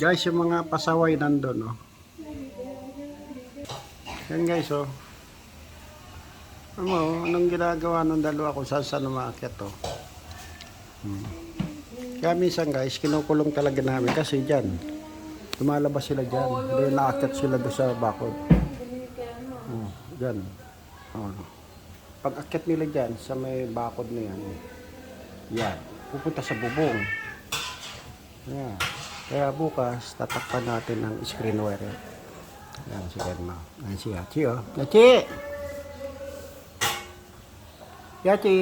Guys, yung mga pasaway nandun, no? Yan guys, oh. Ano, anong ginagawa ng dalawa kung saan saan umaakit, oh. Hmm. Kaya minsan guys, kinukulong talaga namin kasi dyan. Lumalabas sila dyan. Hindi naakit sila doon sa bakod. Oh, dyan. Oh. Pag akit nila dyan sa may bakod na yan, yan, pupunta sa bubong. Yan. Kaya bukas, tatakpan natin ng screen wire. Yan, si Grandma. Yan si Yachi, oh. Yachi! Yachi!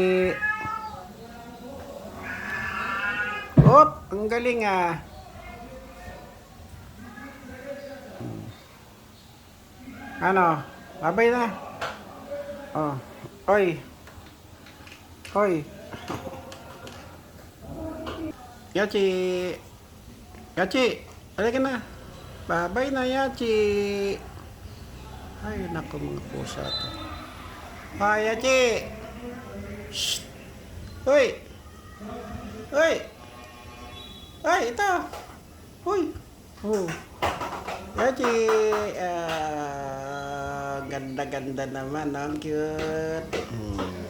Op! Ang galing, ah. Ano? Babay na. Oh. Oy. Oy. Yachi. Yachi. Halika na. Babay na, Yachi. Ay, naku mga pusa to. Hi, Yachi. Shh. Hoy. Hoy. Ay, ito. Hoy. Oh. Yachi. Ah, ganda-ganda naman. Ang cute. Hmm.